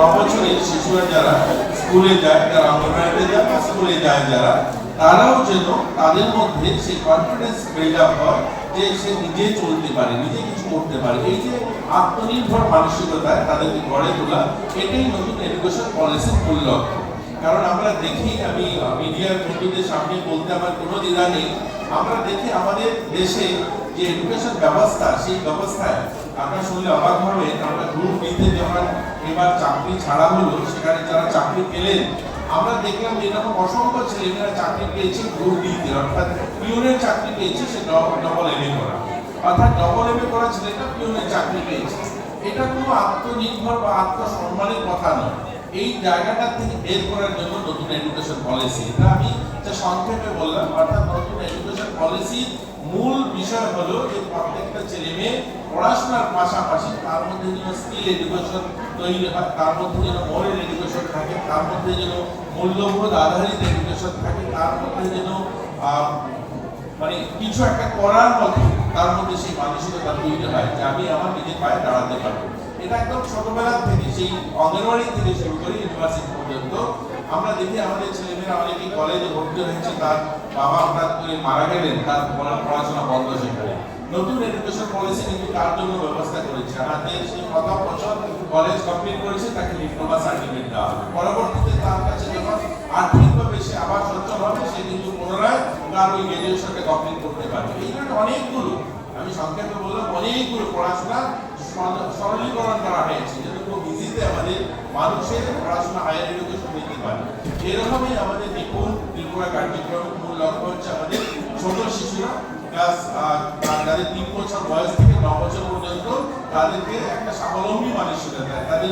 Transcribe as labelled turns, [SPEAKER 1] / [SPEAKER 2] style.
[SPEAKER 1] ন শিশুরা যারা স্কুলে যায়, যারা অঙ্গনওয়াড়িতে যায় বা স্কুলে যায় যারা, তারাও যেন তাদের মধ্যে সেই কনফিডেন্স বিল্ড আপ হয় যে সে নিজে চলতে পারে, নিজে কিছু করতে পারে। এই যে আত্মনির্ভর মানসিকতায় তাদেরকে গড়ে তোলা, এটাই নতুন এডুকেশন পলিসির মূল লক্ষ্য কারণ আমরা দেখি, আমি মিডিয়ার বন্ধুদের সামনে বলতে আমার কোনো দ্বিধা নেই। আমরা দেখি আমাদের দেশে যে এডুকেশন ব্যবস্থা, সেই ব্যবস্থায় আপনারা শুনলে অবাক হবেন আমরা গ্রুপ বিতে যখন এবার চাকরি ছাড়া হলো, সেখানে যারা চাকরি পেলেন, আমরা দেখলাম যে এরকম অসংখ্য ছেলেমেয়েরা চাকরি পেয়েছে গ্রুপ ডিতে অর্থাৎ পিওনের চাকরি পেয়েছে, সে ডবল এম এ করা। অর্থাৎ ডবল এম এ করা ছেলেটা পিওনের চাকরি পেয়েছে। এটা কোনো আত্মনির্ভর বা আত্মসম্মানের কথা নয়। এই জায়গাটা থেকে বের করার জন্য নতুন এডুকেশন পলিসি এটা আমি যা সংক্ষেপে বললাম, অর্থাৎ নতুন এডুকেশন পলিসির মূল বিষয় হলো যে প্রত্যেকটা ছেলে মেয়ে পড়াশোনার পাশাপাশি তার মধ্যে যেন স্কিল এডুকেশন তৈরি হয়, তার মধ্যে যেন মরাল এডুকেশন থাকে, তার মধ্যে যেন মূল্যবোধ আধারিত এডুকেশন থাকে, তার মধ্যে যেন মানে কিছু একটা করার মতো তার মধ্যে সেই মানসিকতা তৈরি হয়, যে আমি আমার নিজের পায়ে দাঁড়াতে পারব। এটা একদম ছোটবেলা থেকে, সেই অঙ্গনওয়াড়ি থেকে শুরু করে ইউনিভার্সিটি পর্যন্ত। আমরা দেখি আমাদের ছেলেমেয়েরা অনেকে কলেজে ভর্তি হয়েছে, তার বাবা হঠাৎ করে মারা গেলেন, তার পড়াশোনা বন্ধ সেখানে। নতুন এডুকেশন পলিসি কিন্তু তার জন্য ব্যবস্থা করেছে। আমাদের সেই প্রথম বছর কলেজ কমপ্লিট করেছে, তাকে ডিপ্লোমা সার্টিফিকেট দেওয়া হবে। পরবর্তীতে তার কাছে যখন আর্থিকভাবে সে আবার সচ্ছল হবে, সে কিন্তু পুনরায় তার ওই গ্রাজুয়েশনটা কমপ্লিট করতে পারবে। এই অনেকগুলো, আমি সংক্ষেপে বললাম, অনেকগুলো পড়াশোনা সরলীকরণ করা হয়েছে যাতে খুব ইজিতে আমাদের মানুষের পড়াশোনা হায়ার এডুকেশন নিতে পারে। এরকমই আমাদের নিপুণ ত্রিপুরা কার্যক্রম মূল লক্ষ্য হচ্ছে আমাদের ছোট শিশুরা ক্লাস যাদের তিন বছর বয়স থেকে ন বছর পর্যন্ত তাদেরকে একটা স্বাবলম্বী মানুষ দেয়। তাদের